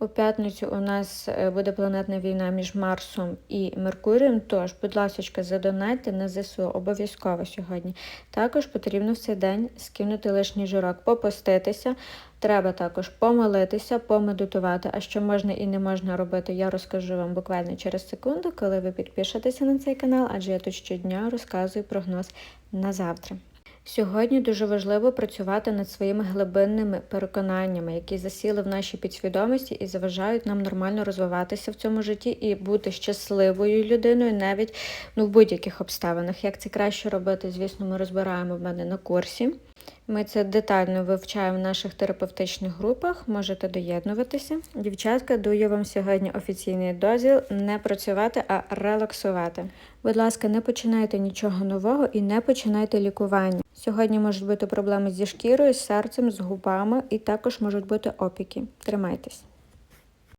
У п'ятницю у нас е, буде планетна війна між Марсом і Меркурієм. Тож, будь ласка, задонайте на ЗСУ обов'язково сьогодні. Також потрібно в цей день скинути лишній жирок, попуститися. Треба також помолитися, помедитувати. А що можна і не можна робити, я розкажу вам буквально через секунду, коли ви підпишетеся на цей канал, адже я тут щодня розказую прогноз на завтра. Сьогодні дуже важливо працювати над своїми глибинними переконаннями, які засіли в нашій підсвідомості і заважають нам нормально розвиватися в цьому житті і бути щасливою людиною навіть ну, в будь-яких обставинах. Як це краще робити, звісно, ми розбираємо в мене на курсі. Ми це детально вивчаємо в наших терапевтичних групах. Можете доєднуватися. Дівчатка, даю вам сьогодні офіційний дозвіл не працювати, а релаксувати. Будь ласка, не починайте нічого нового і не починайте лікування. Сьогодні можуть бути проблеми зі шкірою, з серцем, з губами і також можуть бути опіки. Тримайтесь.